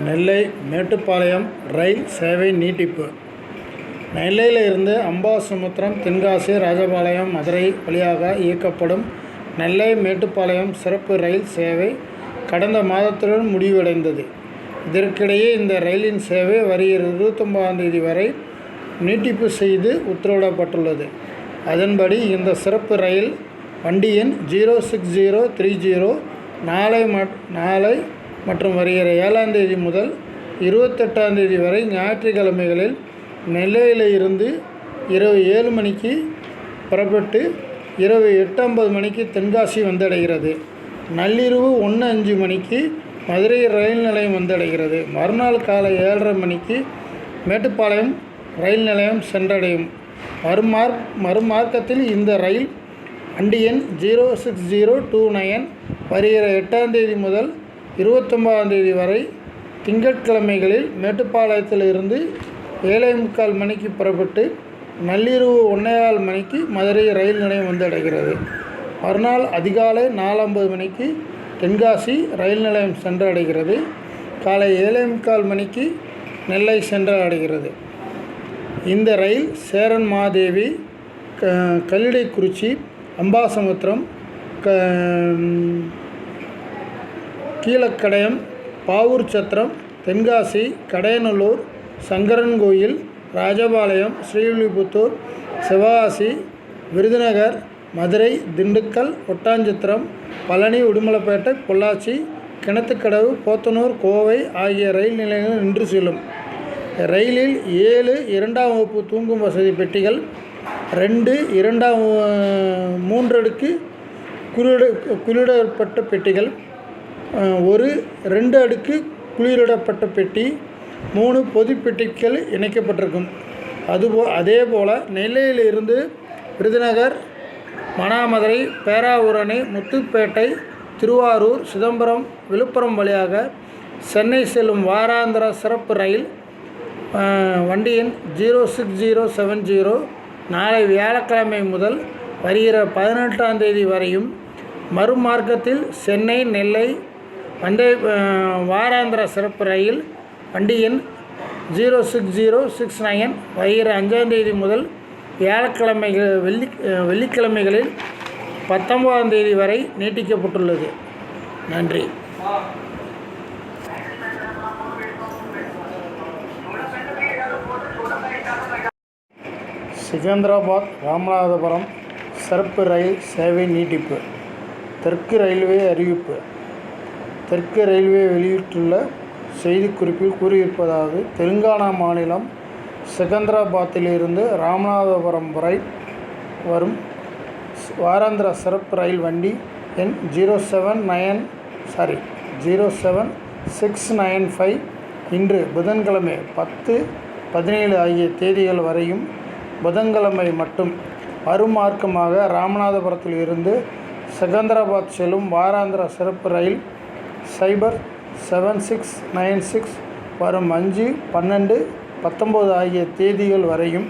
நெல்லை மேட்டுப்பாளையம் ரயில் சேவை நீட்டிப்பு. நெல்லையில் இருந்து அம்பாசமுத்திரம் தென்காசி ராஜபாளையம் மதுரை வழியாக இயக்கப்படும் நெல்லை மேட்டுப்பாளையம் சிறப்பு ரயில் சேவை கடந்த மாதத்துடன் முடிவடைந்தது. இதற்கிடையே இந்த ரயிலின் சேவை வருகிற இருபத்தொம்பதாம் தேதி வரை நீட்டிப்பு செய்து உத்தரவிடப்பட்டுள்ளது. அதன்படி இந்த சிறப்பு ரயில் வண்டி எண் zero six zero three zero நாளை மட் நாளை மற்றும் வருகிற ஏழாம் தேதி முதல் இருபத்தெட்டாம் தேதி வரை ஞாயிற்றுக்கிழமைகளில் நெல்லையில் இருந்து இரவு ஏழு மணிக்கு புறப்பட்டு இரவு எட்டம்பது மணிக்கு தென்காசி வந்தடைகிறது. நள்ளிரவு ஒன்று அஞ்சு மணிக்கு மதுரை ரயில் நிலையம் வந்தடைகிறது. மறுநாள் காலை ஏழரை மணிக்கு மேட்டுப்பாளையம் ரயில் நிலையம் சென்றடையும். மறுமார் மறுமார்க்கத்தில் இந்த ரயில் வண்டி எண் zero six zero two nine வருகிற எட்டாம் தேதி முதல் இருபத்தொம்பதாம் தேதி வரை திங்கட்கிழமைகளில் மேட்டுப்பாளையத்தில் இருந்து ஏழை முக்கால் மணிக்கு புறப்பட்டு நள்ளிரவு ஒன்றையால் மணிக்கு மதுரை ரயில் நிலையம் வந்தடைகிறது மறுநாள் அதிகாலை நாலம்பது மணிக்கு தென்காசி ரயில் நிலையம் சென்றடைகிறது காலை ஏழே முக்கால் மணிக்கு நெல்லை சென்றடைகிறது இந்த ரயில் சேரன் மாதேவி க கல்லிடைக்குறிச்சி அம்பாசமுத்திரம் க கீழக்கடயம் பாவூர் சத்திரம் தென்காசி கடையநல்லூர் சங்கரன்கோயில் ராஜபாளையம் ஸ்ரீவில்லிபுத்தூர் சிவகாசி விருதுநகர் மதுரை திண்டுக்கல் ஒட்டாஞ்சத்திரம் பழனி உடுமலைப்பேட்டை பொள்ளாச்சி கிணத்துக்கடவு போத்தனூர் கோவை ஆகிய ரயில் நிலையங்கள் நின்று செல்லும். ரயிலில் ஏழு இரண்டாம் வகுப்பு தூங்கும் வசதி பெட்டிகள் ரெண்டு இரண்டாம் மூன்றடுக்கு குறியிட குறியிடப்பட்ட பெட்டிகள் ஒரு ரெண்டு அடுக்கு குளிரிடப்பட்ட பெட்டி மூணு பொது பெட்டிகள் இணைக்கப்பட்டிருக்கும். அதுபோ அதே போல் நெல்லையிலிருந்து விருதுநகர் மணாமதுரை பேராவூரணி முத்துப்பேட்டை திருவாரூர் சிதம்பரம் விழுப்புரம் வழியாக சென்னை செல்லும் வாராந்திர சிறப்பு ரயில் வண்டியின் zero six zero seven zero நாளை வியாழக்கிழமை முதல் வருகிற பதினெட்டாம் தேதி வரையும் மறுமார்க்கத்தில் சென்னை நெல்லை வந்தே வாராந்திர சிறப்பு ரயில் வண்டியின் zero six zero six nine வயிறு அஞ்சாம் தேதி முதல் வியாழக்கிழமைகள் வெள்ளி வெள்ளிக்கிழமைகளில் பத்தொன்பதாம் தேதி வரை நீட்டிக்கப்பட்டுள்ளது. நன்றி. சிகந்தராபாத் ராமநாதபுரம் சிறப்பு ரயில் சேவை நீட்டிப்பு. தெற்கு ரயில்வே அறிவிப்பு. தெற்கு ரயில்வே வெளியிட்டுள்ள செய்திக்குறிப்பில் கூறியிருப்பதாவது தெலுங்கானா மாநிலம் செகந்திராபாத்திலிருந்து ராமநாதபுரம் வரை வரும் வாராந்திர சிறப்பு ரயில் வண்டி எண் zero seven nine sorry zero seven six nine five இன்று புதன்கிழமை பத்து பதினேழு ஆகிய தேதிகள் வரையும் புதன்கிழமை மட்டும் மறுமார்க்கமாக ராமநாதபுரத்தில் இருந்து செகந்திராபாத் செல்லும் வாராந்திர சிறப்பு ரயில் cipher seven six nine six வரும் அஞ்சு பன்னெண்டு பத்தொம்போது ஆகிய தேதிகள் வரையும்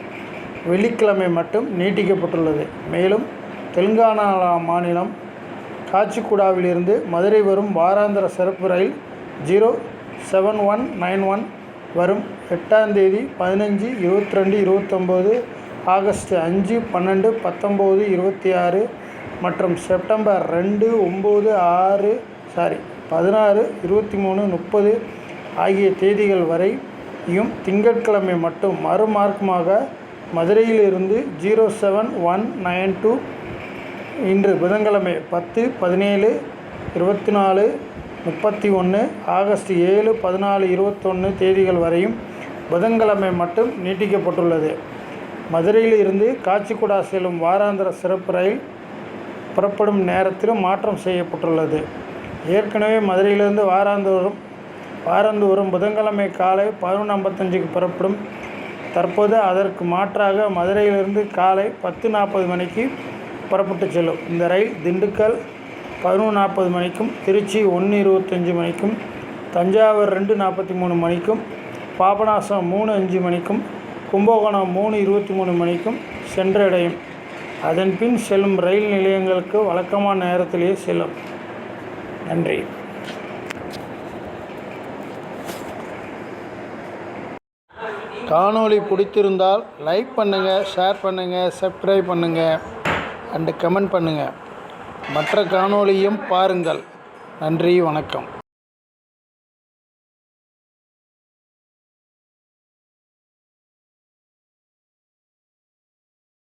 வெள்ளிக்கிழமை மட்டும் நீட்டிக்கப்பட்டுள்ளது. மேலும் தெலுங்கானா மாநிலம் காச்சிகுடாவிலிருந்து மதுரை வரும் வாராந்திர சிறப்பு ரயில் zero seven one nine one வரும் எட்டாம் தேதி பதினஞ்சு இருபத்தி ரெண்டு இருபத்தொம்போது ஆகஸ்ட் அஞ்சு பன்னெண்டு பத்தொம்போது இருபத்தி ஆறு மற்றும் செப்டம்பர் ரெண்டு ஒம்பது ஆறு சாரி பதினாறு இருபத்தி மூணு முப்பது ஆகிய தேதிகள் வரையும் திங்கட்கிழமை மட்டும் மறுமார்க்கமாக மதுரையிலிருந்து zero seven one nine two இன்று புதன்கிழமை பத்து பதினேழு இருபத்தி நாலு முப்பத்தி ஒன்று ஆகஸ்ட் ஏழு பதினாலு இருபத்தொன்று தேதிகள் வரையும் புதன்கிழமை மட்டும் நீட்டிக்கப்பட்டுள்ளது. மதுரையில் இருந்து காச்சிக்குடா செல்லும் வாராந்திர சிறப்பு ரயில் புறப்படும் நேரத்திலும் மாற்றம் செய்யப்பட்டுள்ளது. ஏற்கனவே மதுரையிலிருந்து வாராந்தோறும் வாராந்தோறும் புதன்கிழமை காலை பதினொன்று ஐம்பத்தஞ்சுக்கு புறப்படும். தற்போது அதற்கு மாற்றாக மதுரையிலிருந்து காலை பத்து நாற்பது மணிக்கு புறப்பட்டு செல்லும். இந்த ரயில் திண்டுக்கல் பதினொன்று நாற்பது மணிக்கும் திருச்சி ஒன்று இருபத்தஞ்சி மணிக்கும் தஞ்சாவூர் ரெண்டு நாற்பத்தி மூணு மணிக்கும் பாபநாசம் மூணு அஞ்சு மணிக்கும் கும்பகோணம் மூணு இருபத்தி மூணு மணிக்கும் சென்றடையும். அதன் பின் செல்லும் ரயில் நிலையங்களுக்கு வழக்கமான நேரத்திலேயே செல்லும். நன்றி. காணொளி பிடித்திருந்தால் லைக் பண்ணுங்கள் ஷேர் பண்ணுங்கள் சப்ஸ்கிரைப் பண்ணுங்கள் அண்டு கமெண்ட் பண்ணுங்கள் மற்ற காணொளியும் பாருங்கள். நன்றி வணக்கம்.